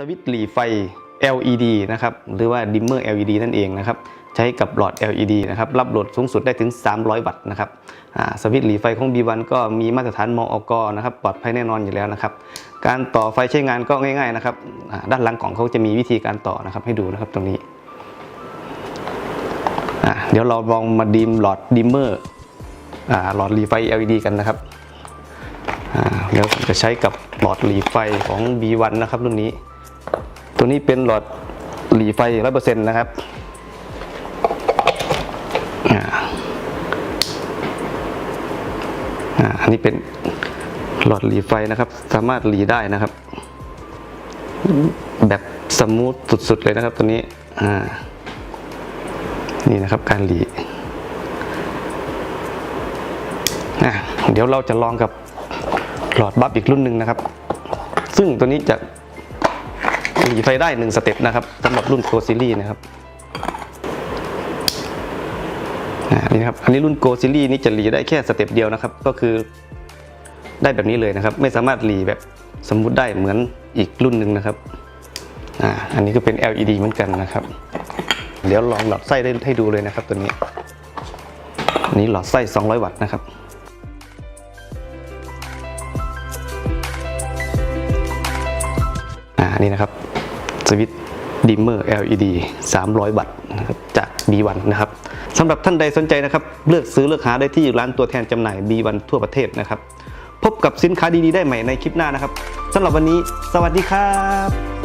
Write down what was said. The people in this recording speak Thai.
สวิตช์หลีไฟ LED นะครับหรือว่าดิมเมอร์ LED นั่นเองนะครับใช้กับหลอด LED นะครับรับโหลดสูงสุดได้ถึง 300 วัตต์นะครับสวิตช์หลีไฟของ B1 ก็มีมาตรฐานมอกนะครับปลอดภัยแน่นอนอยู่แล้วนะครับการต่อไฟใช้งานก็ง่ายๆนะครับด้านหลังกล่องเขาจะมีวิธีการต่อนะครับให้ดูนะครับตรงนี้เดี๋ยวเราลองมาดิมหลอดดิมเมอร์หลอดหลีไฟ LED กันนะครับแล้วจะใช้กับหลอดหลีไฟของ B1 นะครับรุ่นนี้ ตัวนี้เป็นหลอดหลีไฟ100%นะครับอ่าอันนี้เป็นหลอดหลีไฟนะครับ สามารถหลีได้นะครับ แบบสมูทสุดๆเลยนะครับตัวนี้อ่านี่นะครับการหลีอะเดี๋ยวเราจะลองกับหลอดบัฟอีกรุ่นหนึ่งนะครับ ซึ่งตัวนี้จะ หลีไฟได้หนึ่งสเต็ปนะครับสำหรับรุ่นโกซีรีส์นะครับนี่นะครับอันนี้รุ่นโกซีรีส์นี่จะหลีได้แค่สเต็ปเดียวนะครับ ก็คือได้แบบนี้เลยนะครับ ไม่สามารถหลีแบบสมมุติได้เหมือนอีกรุ่นหนึ่งนะครับอ่าอันนี้ก็เป็น LED เหมือนกันนะครับ เดี๋ยวลองหลอดไส้ได้ให้ดูเลยนะครับตัวนี้อันนี้หลอดไส้ 200 วัตต์นะครับอ่านี่นะครับ สวิตดิมเมอร์ LED 300 วัตต์นะครับจาก B1 นะครับสำหรับท่านใดสนใจนะครับ เลือกซื้อเลือกหาได้ที่ร้านตัวแทนจำหน่าย B1 ทั่วประเทศนะครับ พบกับสินค้าดีๆได้ใหม่ในคลิปหน้านะครับสำหรับวันนี้ สวัสดีครับ